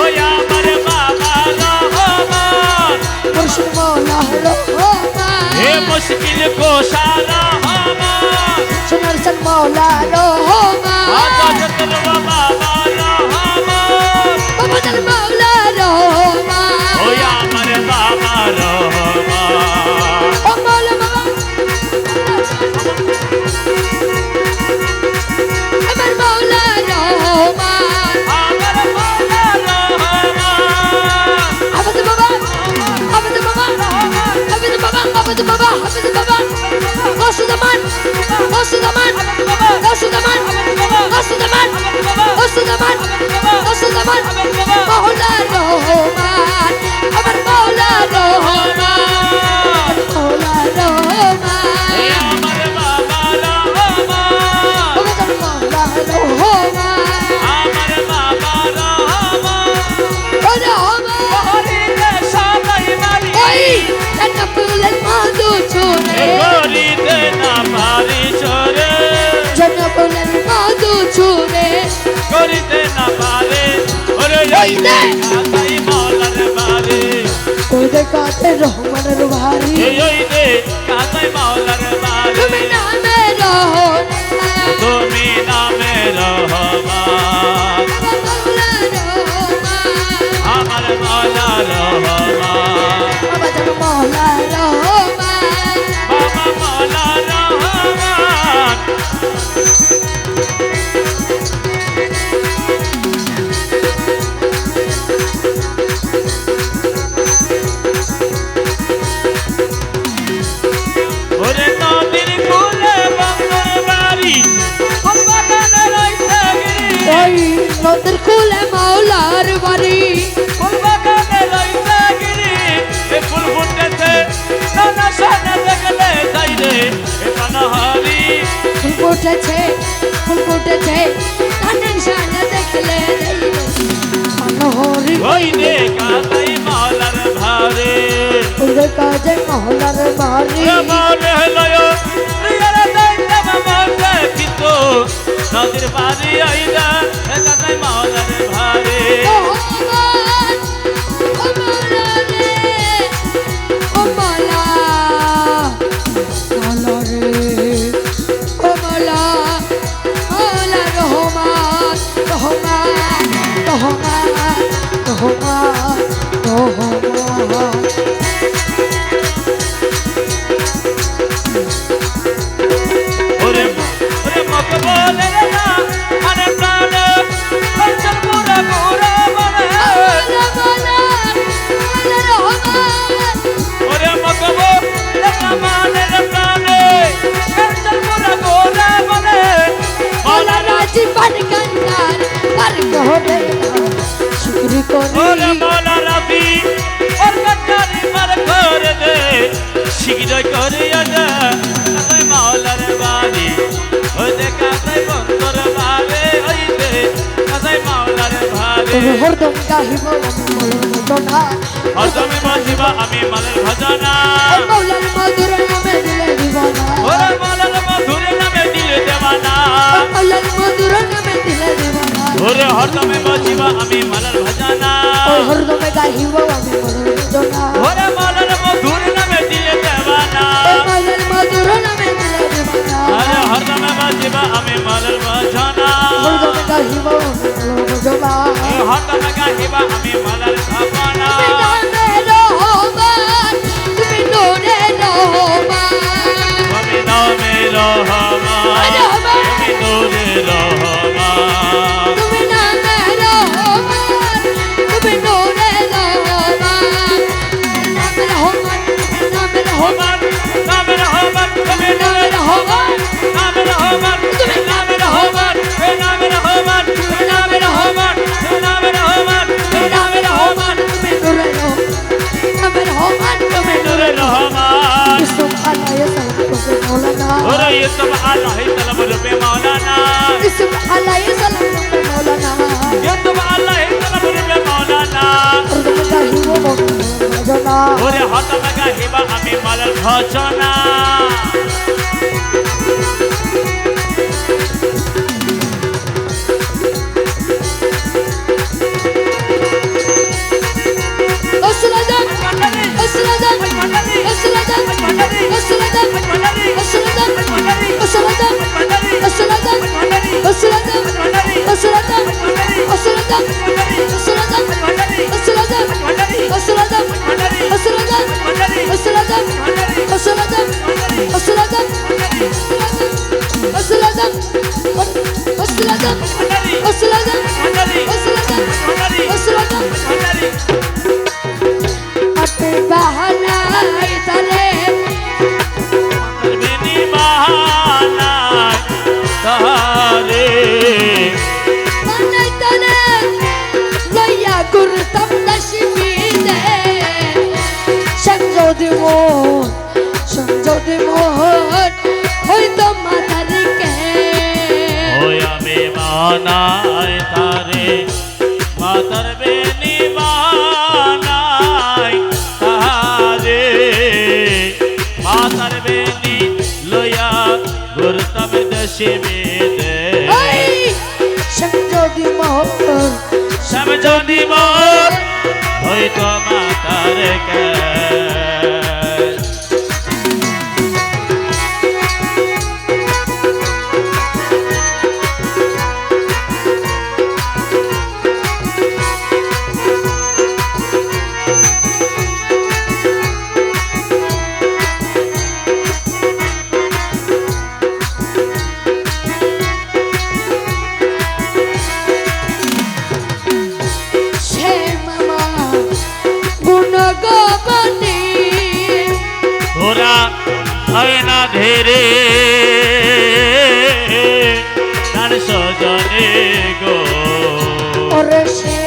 ওই আমার বাবা রহমান মুর্শিদ মৌলা রহমান হে মুশকিল কোশা রহমান সোনার চান মৌলা রহমান আজাদুল বাবা রহমান বাবাজান মৌলা রহমান ওই আমার বাবা রহমান ও মৌলা বাবা হাফিজ বাবা হাফিজ বাবা গসুদমান গসুদমান গসুদমান গসুদমান গসুদমান গসুদমান মৌলা রহমান আমার মৌলা রহমান মৌলা রহমান দেখাতে রহমানের ভারি তুমি নামে রহো তুমি নামে আমার মৌলা রহমান আমার মলা কুলে মৌলার বাড়ি। ফুল বাগানে রইছে গিরি এ ফুল ফুটেছে নানা সানে দেখলে যাই রে এ পানহারি ফুল ফুটেছে ফুল ফুটেছে কানের সানে দেখলে মনোহরি ওই রে কাতাই মালার ভারে ওদের কাজে মনে দাইতে মামতে কিন্তু নদীর বাড়ি আইলা এ কাতাই মালার ভারে রহমান, দাও, শুকরি করে মৌলা রাবি ওর কাটারি মার করে দে শীঘ্র করিয়া কাতাই মাওলার বাড়ি ওই দে কাতাই বন্দর বাড়ি ওই দে মাওলার বাড়ি। হরদম গাহিব হরদমে বাজিবা আমি মালের ভজনা। মধুর দিলে ওরে হরদমে বাজিবা আমি মালার ভজনা। ওই হরদমে গাহিব আমি মৌলার মদনা ওরে মালার মধুরে নামে দিলে দেবানা এই মধুর নামে দিলে দিবানা আরে হরদমে বাজিবা আমি মালার ভজনা। হরদমে গাহিব আমি মৌলার হরদমে গাহিবা আমি মালার ওরে হতভাগা হেবা আমি মালার ঘটনা Osula Osuladım, osuladım, osuladım, osuladım, osuladım. Atı bahanay talep. Beni bahanay talep. Bahanay talep. Zaya kurtam da şimide. Şen jodimo, şen jodimo. বানায় তারে। মাতার বেনি বানায় তারে মাতার বেনি লয়া গুরতাম দশে বেদে সমঝোদি মোহন সমঝোদি মোহন হয়তো মাতার কে। ধীরে তার সজনে গো। ওরে সে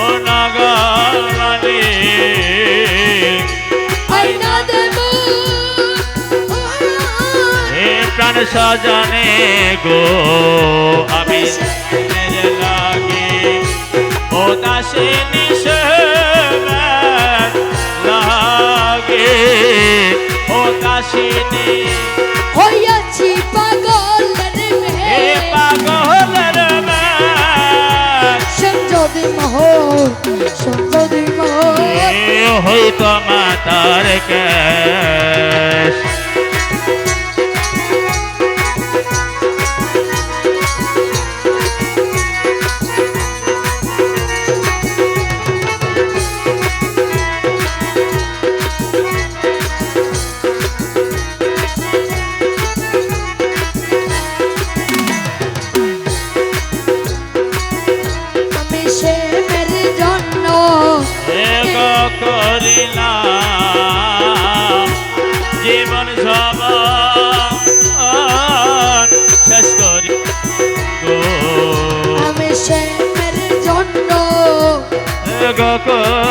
ও নগরানি প্রাণ সজনে গো। আমি লাগে। ও দাসে চেনে হইয়াছি পাগল রে মে পাগল রে মে সঞ্জদি মহ সঞ্জদি মহ মাতার কেশ।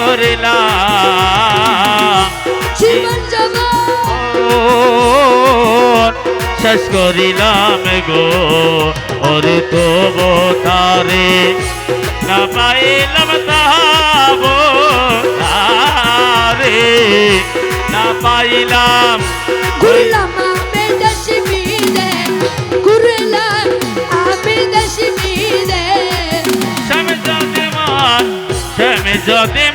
করিলাম জীবন জীবন শেষ করিলাম গো। ওরে তো তারে না পাইলাম তাব তারে না পাইলাম ঘুরলাম আমি দেশি মিলে ঘুরলাম আমি দেশি মিলে। শ্যামে যদি মন শ্যামে যদি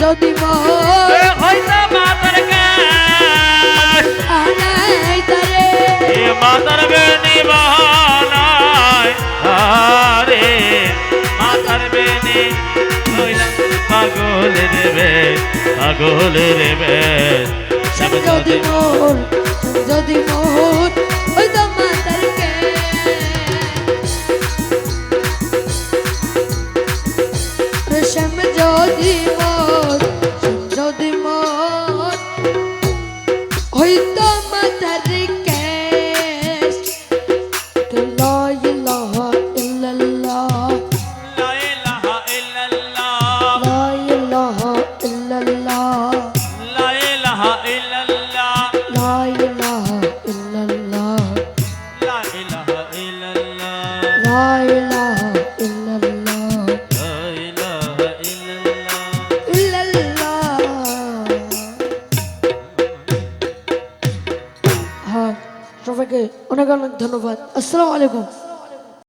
যদি হয়তো মাতার মাতার বেনি বাহারে মাতার বেনি পাগল রেবে পাগল রেবে যদি মোর যদি মোর অনেক ধন্যবাদ। আসসালামু আলাইকুম।